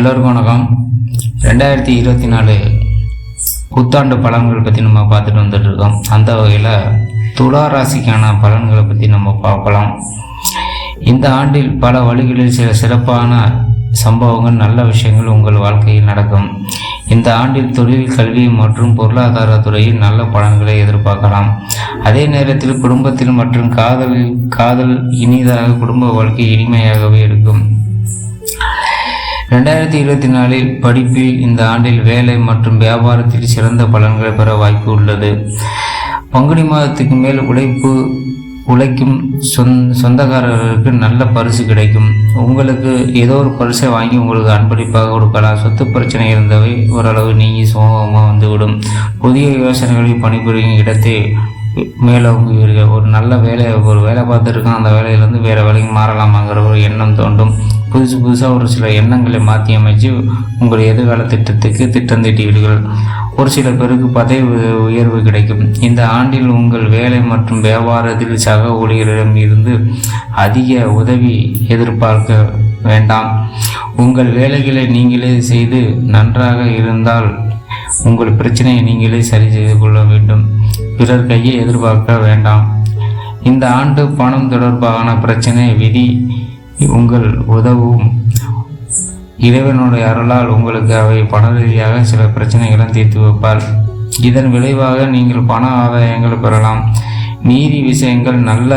எல்லோருக்கும் வணக்கம். ரெண்டாயிரத்தி இருபத்தி நாலு புத்தாண்டு பலன்கள் பற்றி நம்ம பார்த்துட்டு வந்துட்டுருக்கோம். அந்த வகையில் துலா ராசிக்கான பலன்களை பற்றி நம்ம பார்க்கலாம். இந்த ஆண்டில் பல வழிகளில் சில சிறப்பான சம்பவங்கள் நல்ல விஷயங்கள் உங்கள் வாழ்க்கையில் நடக்கும். இந்த ஆண்டில் தொழில் கல்வி மற்றும் பொருளாதார துறையில் நல்ல பலன்களை எதிர்பார்க்கலாம். அதே நேரத்தில் குடும்பத்தில் மற்றும் காதலில் காதல் இனிதாக குடும்ப வாழ்க்கை இனிமையாகவே இருக்கும். ரெண்டாயிரத்தி இருபத்தி நாலில் படிப்பில் இந்த ஆண்டில் வேலை மற்றும் வியாபாரத்தில் சிறந்த பலன்களை பெற வாய்ப்பு உள்ளது. பங்குனி மாதத்துக்கு மேல் உழைப்பு உழைக்கும் சொந் சொந்தக்காரர்களுக்கு நல்ல பரிசு கிடைக்கும். உங்களுக்கு ஏதோ ஒரு பரிசை வாங்கி உங்களுக்கு அன்பளிப்பாக கொடுக்கலாம். சொத்து பிரச்சனை இருந்தவை ஓரளவு நீங்கி சுமூகமாக வந்துவிடும். புதிய யோசனைகளில் பணிபுரியும் இடத்தை மேலோங்குவீர்கள். ஒரு நல்ல வேலையை ஒரு வேலை பார்த்துருக்கோம் அந்த வேலையிலேருந்து வேறு வேலைக்கு மாறலாமாங்கிற ஒரு எண்ணம் தோண்டும் புதுசு புதுசாக ஒரு சில எண்ணங்களை மாற்றி அமைச்சு உங்கள் எதிர்கால திட்டத்துக்கு திட்டம் தீட்டுவீர்கள். ஒரு சில பேருக்கு பதவி உயர்வு கிடைக்கும். இந்த ஆண்டில் உங்கள் வேலை மற்றும் வியாபாரத்தில் சக ஊழியரிடம் இருந்து அதிக உதவி எதிர்பார்க்க வேண்டாம். உங்கள் வேலைகளை நீங்களே செய்து நன்றாக இருந்தால் உங்கள் பிரச்சனையை நீங்களே சரி செய்து கொள்ள வேண்டும். பிறர் கையை எதிர்பார்க்க வேண்டாம். இந்த ஆண்டு பணம் தொடர்பான பிரச்சனை விதி உங்கள் உதவும். இறைவனுடைய அருளால் உங்களுக்கு அவை பண ரீதியாக சில பிரச்சனைகளும் தீர்த்து வைப்பார். இதன் விளைவாக நீங்கள் பண ஆதாயங்கள் பெறலாம். நீதி விஷயங்கள் நல்ல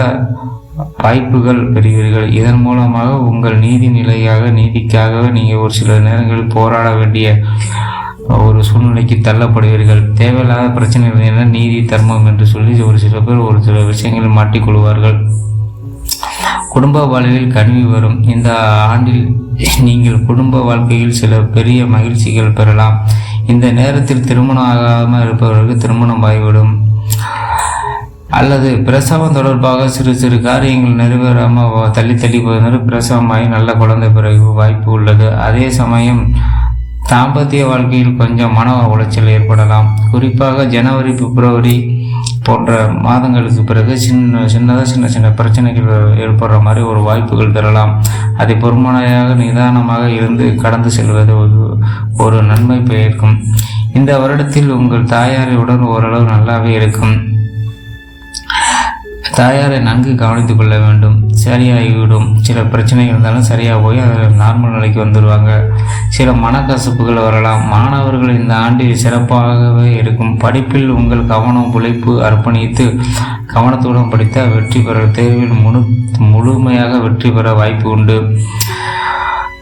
வாய்ப்புகள் பெறுவீர்கள். இதன் மூலமாக உங்கள் நீதி நிலையாக நீதிக்காக நீங்கள் ஒரு சில நேரங்களில் போராட வேண்டிய ஒரு சூழ்நிலைக்கு தள்ளப்படுவீர்கள். தேவையில்லாத பிரச்சனைகள் என நீதி தர்மம் என்று சொல்லி ஒரு சில பேர் ஒரு சில விஷயங்களில் மாட்டிக்கொள்வார்கள் குடும்ப வாழ்வில் கனிவு வரும். இந்த ஆண்டில் நீங்கள் குடும்ப வாழ்க்கையில் சில பெரிய மகிழ்ச்சிகள் பெறலாம். இந்த நேரத்தில் திருமணம் ஆகாமல் இருப்பவர்களுக்கு திருமணம் ஆகிவிடும். அல்லது பிரசவம் தொடர்பாக சிறு சிறு காரியங்கள் நிறைவேறாமல் தள்ளி தள்ளி போவதற்கு பிரசவமாகி நல்ல குழந்தை பிறகு வாய்ப்பு உள்ளது. அதே சமயம் தாம்பத்திய வாழ்க்கையில் கொஞ்சம் மன உளைச்சல் ஏற்படலாம். குறிப்பாக ஜனவரி பிப்ரவரி போன்ற மாதங்களுக்கு பிறகு சின்ன சின்னதாக சின்ன சின்ன பிரச்சனைகள் ஏற்படுற மாதிரி ஒரு வாய்ப்புகள் தரலாம். அதை பொறுமனையாக நிதானமாக இருந்து கடந்து செல்வது ஒரு- ஒரு நன்மை பெயர்க்கும். இந்த வருடத்தில் உங்கள் தாயாரியுடன் ஓரளவு நல்லாவே இருக்கும். தாயாரை நன்கு கவனித்துக் கொள்ள வேண்டும். சரியாகிவிடும் சில பிரச்சனை இருந்தாலும் சரியாக போய் அதில் நார்மல் நிலைக்கு வந்துடுவாங்க சில மனக்கசப்புகள் வரலாம். மாணவர்கள் இந்த ஆண்டில் சிறப்பாகவே இருக்கும். படிப்பில் உங்கள் கவனம் உழைப்பு அர்ப்பணித்து கவனத்துடன் படித்தால் வெற்றி பெற தேர்வில் முழு முழுமையாக வெற்றி பெற வாய்ப்பு உண்டு.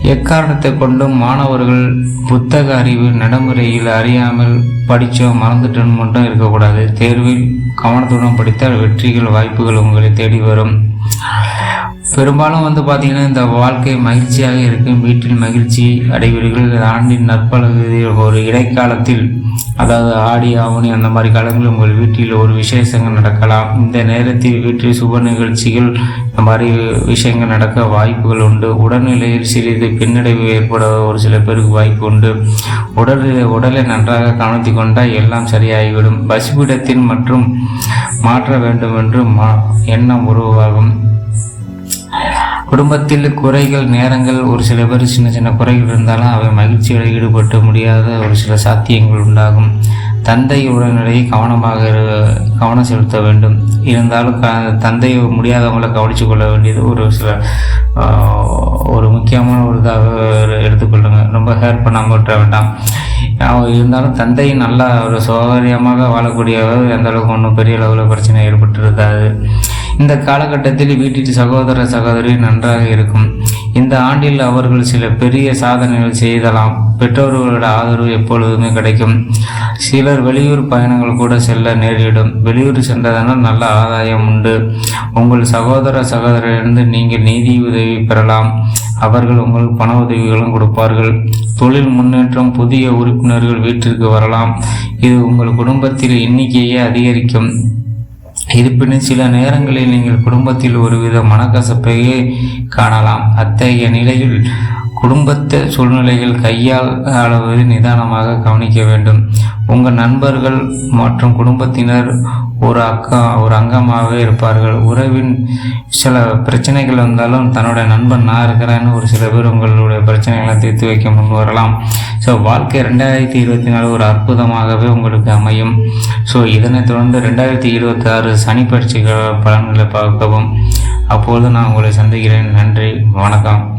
எக்காரணத்தை கொண்டும் மாணவர்கள் புத்தக அறிவு நடைமுறையில் அறியாமல் படித்தோம் மறந்துட்டோம் மட்டும் இருக்கக்கூடாது. தேர்வில் கவனத்துடன் படித்தால் வெற்றிகள் வாய்ப்புகள் உங்களை தேடி வரும். பெரும்பாலும் வந்து பார்த்தீங்கன்னா இந்த வாழ்க்கை மகிழ்ச்சியாக இருக்கும். வீட்டில் மகிழ்ச்சி அடைவீர்கள். ஆண்டின் நற்பழகு ஒரு இடைக்காலத்தில் அதாவது ஆடி ஆவணி அந்த மாதிரி காலங்களில் உங்கள் வீட்டில் ஒரு விசேஷங்கள் நடக்கலாம். இந்த நேரத்தில் வீட்டில் சுப நிகழ்ச்சிகள் இந்த மாதிரி விஷயங்கள் நடக்க வாய்ப்புகள் உண்டு. உடல்நிலையில் சிறிது பின்னடைவு ஏற்பட ஒரு சில பேருக்கு வாய்ப்பு உண்டு. உடல் உடலை நன்றாக கவனித்து கொண்டால் எல்லாம் சரியாகிவிடும். பசிபிடத்தில் மற்றும் மாற்ற வேண்டும் என்று மா எண்ணம் உருவாகும். குடும்பத்தில் குறைகள் நேரங்கள் ஒரு சில பேர் சின்ன சின்ன குறைகள் இருந்தாலும் அவை மகிழ்ச்சியில் ஈடுபட்டு முடியாத ஒரு சில சாத்தியங்கள் உண்டாகும். தந்தை உடல்நிலையை கவனமாக கவனம் செலுத்த வேண்டும். இருந்தாலும் க தந்தை முடியாதவங்களை கவனித்து கொள்ள வேண்டியது ஒரு சில ஒரு முக்கியமான ஒரு இதாக எடுத்துக்கொள்ளுங்க. ரொம்ப ஹேர் பண்ணாமல் விட்டுற வேண்டாம். இருந்தாலும் தந்தை நல்லா ஒரு சௌகரியமாக வாழக்கூடியவர் எந்த அளவுக்கு ஒன்றும் பெரிய அளவில் பிரச்சனை ஏற்பட்டு இருக்காது இந்த காலகட்டத்தில் வீட்டில் சகோதர சகோதரி நன்றாக இருக்கும். இந்த ஆண்டில் அவர்கள் சில பெரிய சாதனைகள் செய்தலாம். பெற்றோர்களோட ஆதரவு எப்பொழுதுமே கிடைக்கும். சிலர் வெளியூர் பயணங்கள் கூட செல்ல நேரிடும். வெளியூர் சென்றதனால் நல்ல ஆதாயம் உண்டு. உங்கள் சகோதர சகோதரிலிருந்து நீங்கள் நிதி உதவி பெறலாம். அவர்கள் உங்களுக்கு பண உதவிகளும் கொடுப்பார்கள். தொழில் முன்னேற்றம் புதிய உறுப்பினர்கள் வீட்டிற்கு வரலாம். இது உங்கள் குடும்பத்தில் எண்ணிக்கையை அதிகரிக்கும். இருப்பினும் சில நேரங்களில் நீங்கள் குடும்பத்தில் ஒருவித மனக்கசப்பையே காணலாம். அத்தகைய நிலையில் குடும்பத்து சூழ்நிலைகள் கையாளுவது நிதானமாக கவனிக்க வேண்டும். உங்கள் நண்பர்கள் மற்றும் குடும்பத்தினர் ஒரு அக்கா ஒரு அங்கமாகவே இருப்பார்கள். உறவின் சில பிரச்சனைகள் வந்தாலும் தன்னுடைய நண்பன் நான் இருக்கிறேன்னு ஒரு சில பேர் உங்களுடைய பிரச்சனைகளை தீர்த்து வைக்க முன் வரலாம். ஸோ வாழ்க்கை ரெண்டாயிரத்தி இருபத்தி நாலு ஒரு அற்புதமாகவே உங்களுக்கு அமையும். ஸோ இதனைத் தொடர்ந்து ரெண்டாயிரத்தி இருபத்தி ஆறு சனி பயிற்சிகள் பலன்களை பார்க்கவும். அப்பொழுது நான் உங்களை சந்திக்கிறேன். நன்றி. வணக்கம்.